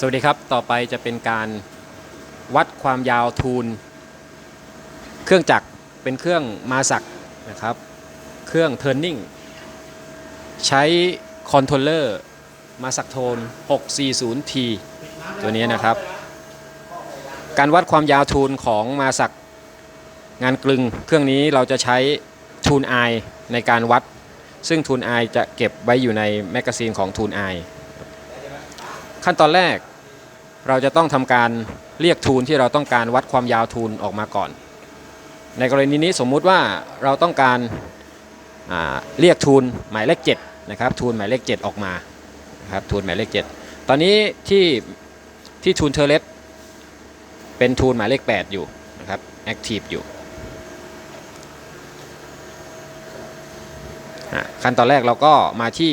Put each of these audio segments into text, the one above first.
สวัสดีครับ ต่อไปจะเป็นการวัดความยาวทูล เครื่องจักรเป็นเครื่องมาสักนะครับ เครื่อง turning ใช้คอนโทรลเลอร์มาสักโทน 640T ตัวนี้นะครับ การวัดความยาวทูลของมาสักงานกลึง เครื่องนี้เราจะใช้ทูลไอในการวัด ซึ่งทูลไอจะเก็บไว้อยู่ในแมกกาซีนของทูลไอขั้นตอนแรก เราจะต้องทำการเรียกทูลที่เราต้องการวัดความยาวทูลออกมาก่อน ในกรณีนี้สมมุติว่าเราต้องการาเรียกทูลหมายเลข7นะครับทูลหมายเลข 7 ออกมาครับทูลหมายเลข 7 ตอนนี้ที่ที่ทูลเทเลสเป็นทูลหมายเลข 8 อยู่นะครับแอคทีฟอยู่ขั้นตอนแรกเราก็มาที่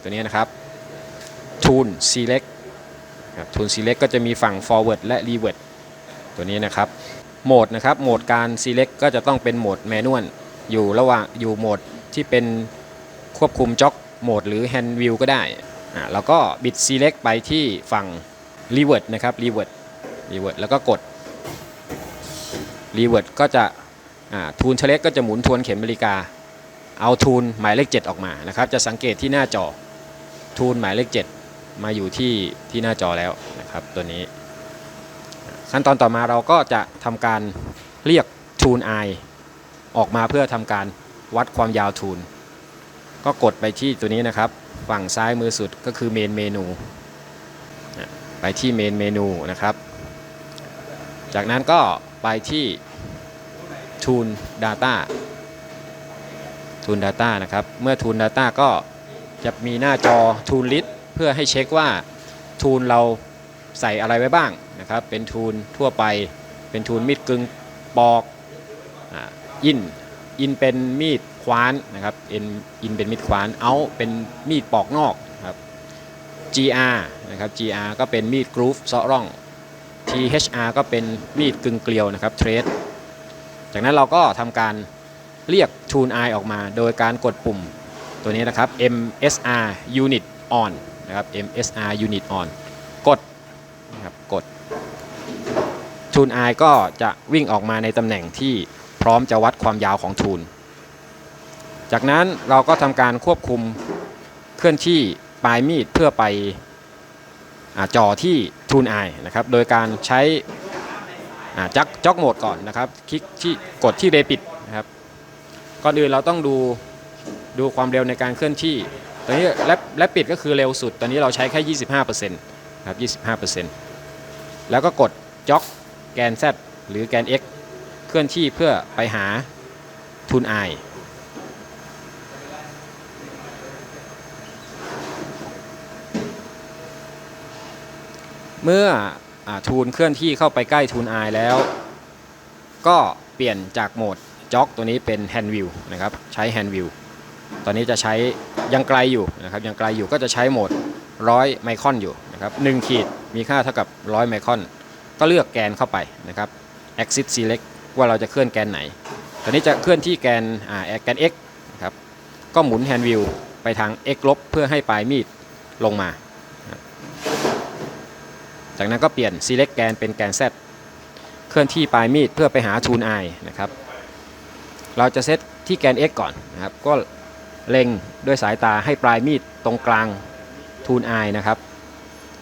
ตัวนี้นะครับทูล select ครับทูล select ก็จะมีฝั่ง forward และ revert ตัวนี้นะครับ โหมดนะครับ โหมดการ select ก็จะต้องเป็นโหมด manual อยู่ระหว่างอยู่โหมดที่เป็นควบคุมจ็อกโหมดหรือ hand wheel ก็ได้อ่าแล้วก็บิด select ไปที่ฝั่ง revert นะครับ revert revert แล้วก็กด revert ก็จะทูล select ก็จะหมุนทวนเข็มนาฬิกา เอาทูลหมายเลข 7 ออกมานะครับ จะสังเกตที่หน้าจอทูลหมายเลข 7 มาอยู่ที่ที่หน้าจอแล้วนะครับตัวนี้ ขั้นตอนต่อมาเราก็จะทำการเรียกทูล i ออกมาเพื่อทำการวัดความยาวทูลก็กดไปที่ตัวนี้นะครับ ฝั่งซ้ายมือสุดก็คือเมนเมนูไปที่เมนเมนูนะครับ จากนั้นก็ไปที่ทูล Data ทูล Data นะครับ เมื่อทูล Data ก็จะมีหน้าจอทูลลิสเพื่อให้เช็คว่าทูลเราใส่อะไรไว้บ้างนะครับ เป็นทูลทั่วไป เป็นทูลมีดกึ่งปอกอินอินเป็นมีดคว้านนะครับอินอินเป็นมีดคว้านเอาเป็นมีดปอกนอกครับ GR นะครับ GR ก็เป็นมีดกรูฟเซาะร่อง THR ก็เป็นมีดกึ่งเกลียวนะครับเทรดจากนั้นเราก็ทำการเรียกทูล i ออกมา โดยการกดปุ่มตัวนี้นะครับ MSR unit on นะครับ MSR unit on กดนะครับกด ทูล i ก็จะวิ่งออกมาในตำแหน่งที่พร้อมจะวัดความยาวของทูลจากนั้นเราก็ทำการควบคุมเคลื่อนที่ปลายมีดเพื่อไปอ่าจ่อที่ทูล i นะครับ โดยการใช้จักจ็อกโหมดก่อนนะครับ คลิกที่กดที่เรปิดนะครับ ก่อนอื่นเราต้องดูดูความเร็วในการเคลื่อนที่ ตอนนี้แลปแลปปิดก็คือเร็วสุด ตอนนี้เราใช้แค่ 25%ครับ25%แล้วก็กดจ็อกแกน Z หรือแกน X เคลื่อนที่เพื่อไปหาทุน I เมื่ออทูนเคลื่อนที่เข้าไปใกล้ทูน I แล้ว ก็เปลี่ยนจากโหมดจ็อกตัวนี้เป็น hand wheel นะครับ ใช้ hand wheel ตอนนี้จะใช้ยังไกลอยู่นะครับยังไกลอยู่ก็จะใช้โหมด 100 ไมครอนอยู่นะครับ1ขีดมีค่าเท่ากับ 100 ไมครอน ก็เลือกแกนเข้าไปนะครับ axis select ว่าเราจะเคลื่อนแกนไหน ตอนนี้จะเคลื่อนที่แกนอ่าแกน x นะครับก็หมุน hand wheel ไปทาง x ลบเพื่อให้ปลายมีดลงมา จากนั้นก็เปลี่ยน select แกนเป็นแกน z เคลื่อนที่ปลายมีดเพื่อไปหาทูน i นะครับเราจะเซตที่แกน x ก่อนนะครับก็ เล็งด้วยสายตาให้ปลายมีดตรงกลางทูน i นะครับ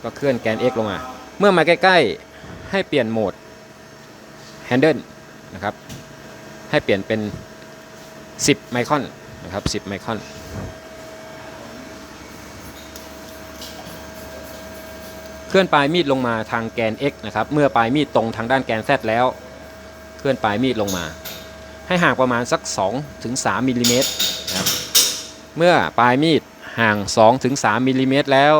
ก็เคลื่อนแกน x ลงมา เมื่อมาใกล้ๆ ให้เปลี่ยนโหมด handle นะครับ ให้เปลี่ยนเป็น 10 ไมครอนนะครับ 10 ไมครอน เคลื่อนปลายมีดลงมาทางแกน x นะครับ เมื่อปลายมีดตรงทางด้านแกน z แล้ว เคลื่อนปลายมีดลงมา ให้ห่างประมาณสัก2ถึง3มิลลิเมตร เมื่อปลายมีดห่าง 2-3มิลลิเมตรแล้ว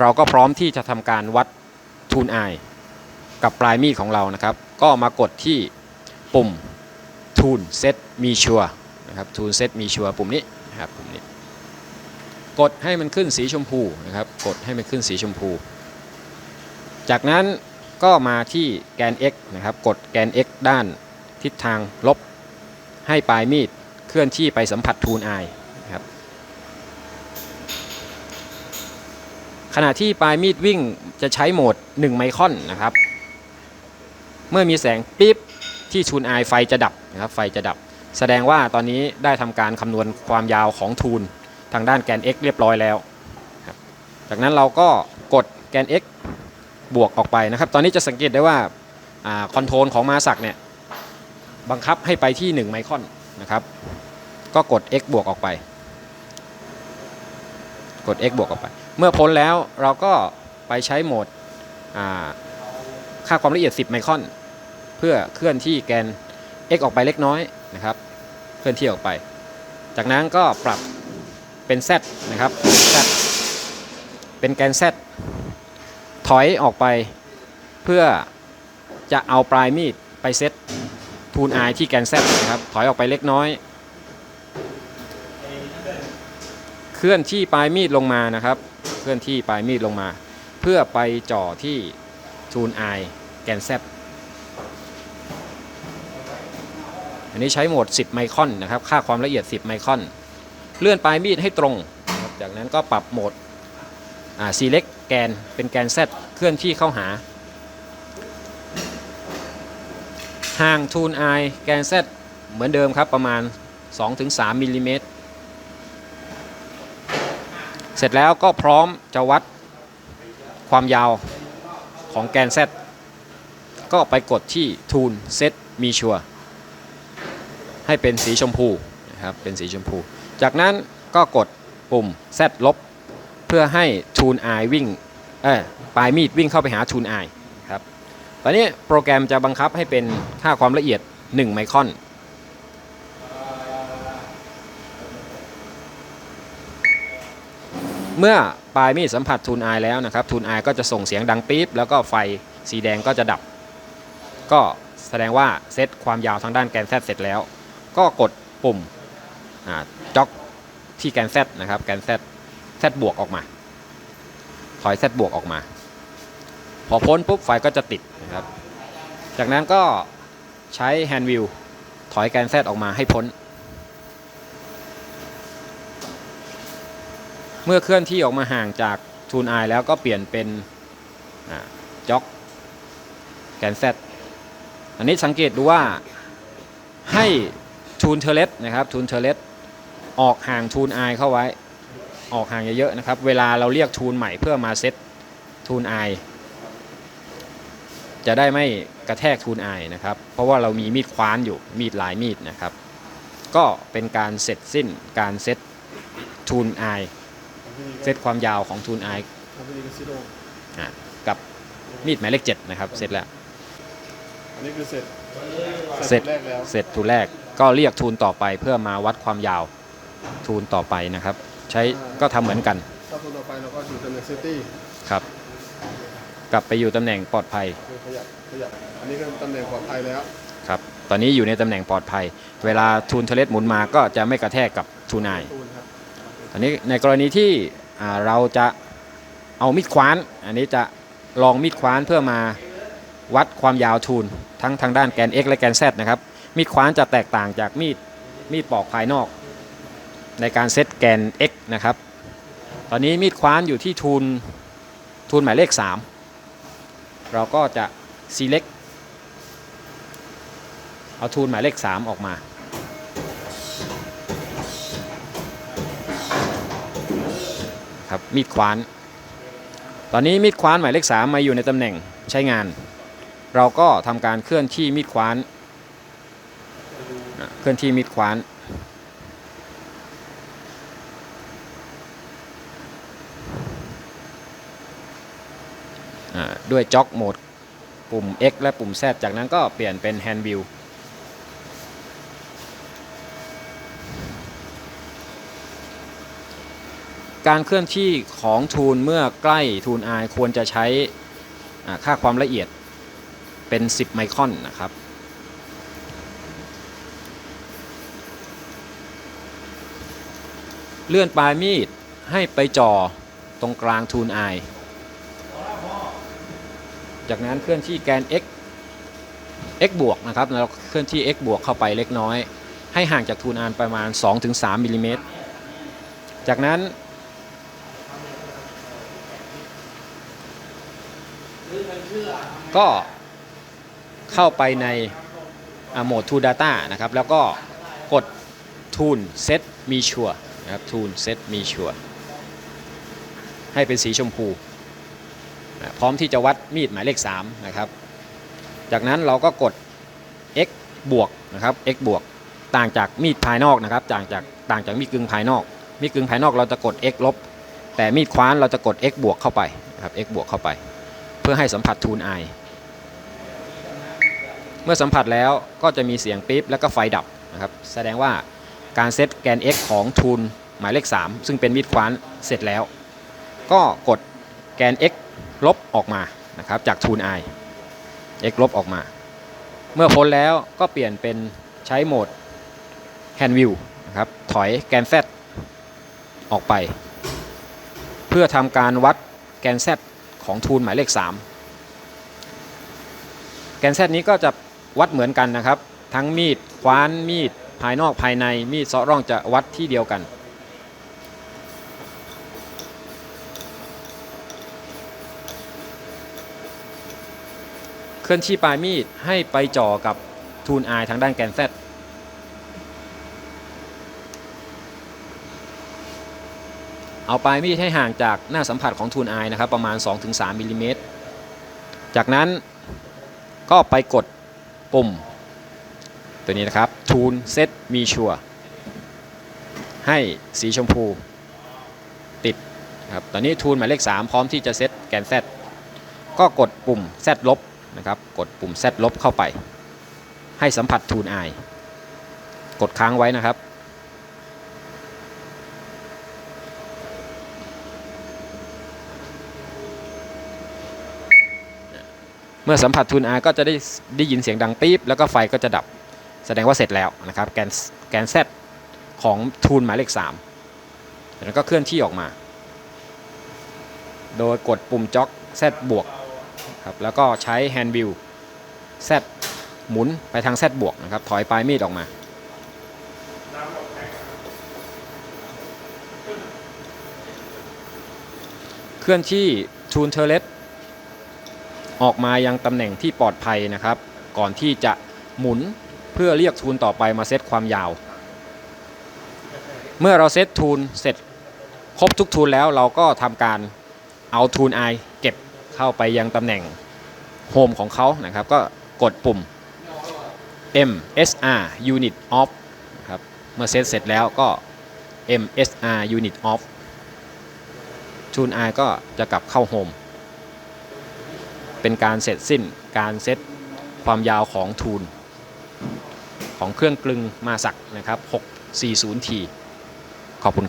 เราก็พร้อมที่จะทำการวัดทูนไอกับปลายมีดของเรานะครับ ก็มากดที่ปุ่มทูนเซตมีชัวนะครับทูนเซตมีชัวปุ่มนี้นะครับปุ่มนี้ กดให้มันขึ้นสีชมพูนะครับ กดให้มันขึ้นสีชมพู จากนั้นก็มาที่แกน x นะครับ กดแกน x ด้านทิศทางลบให้ปลายมีด เคลื่อนที่ไปสัมผัสทูนไอนะครับขณะที่ปลายมีดวิ่งจะใช้โหมด 1 ไมครอนนะครับ เมื่อมีแสงปิ๊บที่ทูนไอไฟจะดับนะครับไฟจะดับ แสดงว่าตอนนี้ได้ทำการคำนวณความยาวของทูนทางด้านแกน x เรียบร้อยแล้วจากนั้นเราก็กดแกน x บวกออกไปนะครับ ตอนนี้จะสังเกตได้ว่าคอนโทรลของมาสักเนี่ยบังคับให้ไปที่ 1 ไมครอน นะครับ ก็กด x บวกออกไป กด x บวกออกไป เมื่อพ้นแล้วเราก็ไปใช้โหมดค่าความละเอียด 10 ไมครอน เพื่อเคลื่อนที่แกน x ออกไปเล็กน้อยนะครับ เคลื่อนที่ออกไป จากนั้นก็ปรับเป็น z นะครับ z เป็นแกน z ถอยออกไปเพื่อจะเอาปลายมีดไปเซต ทูนไอที่แกน z นะครับ ถอยออกไปเล็กน้อย เคลื่อนที่ปลายมีดลงมานะครับ เคลื่อนที่ปลายมีดลงมา เพื่อไปจ่อที่ทูนไอแกน z อันนี้ใช้โหมด 10 ไมครอนนะครับ ค่าความละเอียด 10 ไมครอน เลื่อนปลายมีดให้ตรงรจากนั้นก็ปรับโหมดอ่า select แกนเป็นแกน Z เคลื่อนที่เข้าหา ห่างทูนไอแกน Z เหมือนเดิมครับประมาณ 2-3มิลลิเมตรเสร็จแล้วก็พร้อมจะวัดความยาวของแกน Z ก็ไปกดที่ทูนเซตมีชัวให้เป็นสีชมพูนะครับเป็นสีชมพู จากนั้นก็กดปุ่ม Z ลบ เพื่อให้ทูนไอวิ่งเออปลายมีดวิ่งเข้าไปหาทูนไอ ตอนนี้โปรแกรมจะบังคับให้เป็นค่าความละเอียด 1 ไมครอน เมื่อปลายมีดสัมผัสทูนไอแล้วนะครับทูนไอก็จะส่งเสียงดังปี๊บแล้วก็ไฟสีแดงก็จะดับ ก็แสดงว่าเซตความยาวทางด้านแกน Z เสร็จแล้ว ก็กดปุ่มจ็อกที่แกน Z นะครับแกน Z Z บวกออกมา ถอย Z บวกออกมา พอพ้นปุ๊บไฟก็จะติดนะครับ จากนั้นก็ใช้แฮนด์วิวถอยแกน Z ออกมาให้พ้น เมื่อเคลื่อนที่ออกมาห่างจากทูนไอแล้วก็เปลี่ยนเป็นจ็อกแกน Z อันนี้สังเกตดูว่าให้ทูนเทเลสนะครับทูนเทเลสออกห่างทูนไอเข้าไว้ ออกห่างเยอะๆนะครับ เวลาเราเรียกทูนใหม่เพื่อมาเซตทูนไอ จะได้ไม่กระแทกทูนไอนะครับ เพราะว่าเรามีมีดคว้านอยู่มีดหลายมีดนะครับ ก็เป็นการเสร็จสิ้นการเซตทูนไอเซตความยาวของทูนไอกับมีดหมายเลข7นะครับ เสร็จแล้วอันนี้คือเสร็จเสร็จแรกแล้วเสร็จทูนแรกก็เรียกทูนต่อไปเพื่อมาวัดความยาวทูนต่อไปนะครับ ใช้ก็ทำเหมือนกันถ้าคนต่อไปเราก็อยู่ตำแหน่งเซฟตี้ครับ กลับไปอยู่ตำแหน่งปลอดภัยคือขยับขยับอันนี้คือตำแหน่งปลอดภัยแล้วครับตอนนี้อยู่ในตำแหน่งปลอดภัย เวลาทูนเทเลสหมุนมาก็จะไม่กระแทกกับทูนไอตูนครับอันนี้ในกรณีที่อ่าเราจะเอามีดคว้าน อันนี้จะลองมีดคว้านเพื่อมาวัดความยาวทูนทั้งทางด้านแกน x และแกน z นะครับมีดคว้านจะแตกต่างจากมีดมีดปอกภายนอก ในการเซตแกน x นะครับ ตอนนี้มีดคว้านอยู่ที่ทูนทูนหมายเลข 3 เราก็จะ select เอาทูนหมายเลข 3 ออกมา ครับมีดคว้าน ตอนนี้มีดคว้านหมายเลข 3 มาอยู่ในตำแหน่งใช้งาน เราก็ทำการเคลื่อนที่มีดคว้าน เคลื่อนที่มีดคว้าน ด้วยจ็อกโหมดปุ่ม X และปุ่ม Z จากนั้นก็เปลี่ยนเป็น Hand View การเคลื่อนที่ของทูนเมื่อใกล้ทูน I ควรจะใช้ค่าความละเอียดเป็น 10 ไมครอนนะครับ เลื่อนปลายมีดให้ไปจ่อตรงกลางทูน I จากนั้นเคลื่อนที่แกน x x บวกนะครับแล้วเคลื่อนที่ x บวกเข้าไปเล็กน้อย ให้ห่างจากทูนอานประมาณ 2-3มิลิเมตร จากนั้น ก็เข้าไปในโหมด To Data นะครับ แล้วก็กด Tune Set มีชัวนะครับ Tune Set มีชัวให้เป็นสีชมพู พร้อมที่จะวัดมีดหมายเลข3นะครับ จากนั้นเราก็กด x บวกนะครับ x บวกต่างจากมีดภายนอกนะครับ ต่างจากต่างจากมีดกึ่งภายนอก มีดกึ่งภายนอกเราจะกด x ลบ แต่มีดคว้านเราจะกด x บวกเข้าไปนะครับ x บวกเข้าไป เพื่อให้สัมผัสทูนไอเมื่อสัมผัสแล้วก็จะมีเสียงปี๊บแล้วก็ไฟดับนะครับ แสดงว่าการเซตแกน x ของทูนหมายเลข 3 ซึ่งเป็นมีดคว้านเสร็จแล้ว ก็กดแกน x ลบออกมานะครับจากทูน i x ลบออกมา เมื่อพ้นแล้วก็เปลี่ยนเป็นใช้โหมด hand view นะครับถอยแกน z ออกไป เพื่อทำการวัดแกน z ของทูนหมายเลข 3 แกน z นี้ก็จะวัดเหมือนกันนะครับ ทั้งมีดคว้านมีดภายนอกภายในมีดเซาะร่องจะวัดที่เดียวกัน เคลื่อนที่ปลายมีดให้ไปจ่อกับทูน i ทางด้านแกน z เอาปลายมีดให้ห่างจากหน้าสัมผัสของทูน i นะครับประมาณ 2-3มิลลิเมตร จากนั้นก็ไปกดปุ่ม ตัวนี้นะครับทูนเซตมีชัวให้สีชมพูติดครับตอนนี้ทูนหมายเลข 3 พร้อมที่จะเซตแกน z ก็กดปุ่ม z ลบ นะครับกดปุ่ม z ลบเข้าไป ให้สัมผัสทูน i กดค้างไว้นะครับ เมื่อสัมผัสทูน R ก็จะได้ได้ยินเสียงดังปี๊บแล้วก็ไฟก็จะดับแสดงว่าเสร็จแล้วนะครับแกนแกน Z ของทูนหมายเลข3แล้วก็เคลื่อนที่ออกมา โดยกดปุ่มจ็อก Z บวก ครับแล้วก็ใช้ hand wheel Z หมุนไปทาง Z บวกนะครับ ถอยปลายมีดออกมา เคลื่อนที่ทูนเทเลสออกมายังตำแหน่งที่ปลอดภัยนะครับ ก่อนที่จะหมุนเพื่อเรียกทูนต่อไปมาเซตความยาว เมื่อเราเซตทูนเสร็จครบทุกทูนแล้วเราก็ทำการเอาทูน i เก็บ เข้าไปยังตำแหน่งโฮมของเขานะครับ ก็กดปุ่ม MSR Unit Off นะครับเมื่อเซตเสร็จแล้วก็ MSR Unit Off ทูน i ก็จะกลับเข้าโฮมเป็นการเสร็จสิ้นการเซตความยาวของทูน ของเครื่องกลึงมาสักนะครับ 640T ขอบคุณ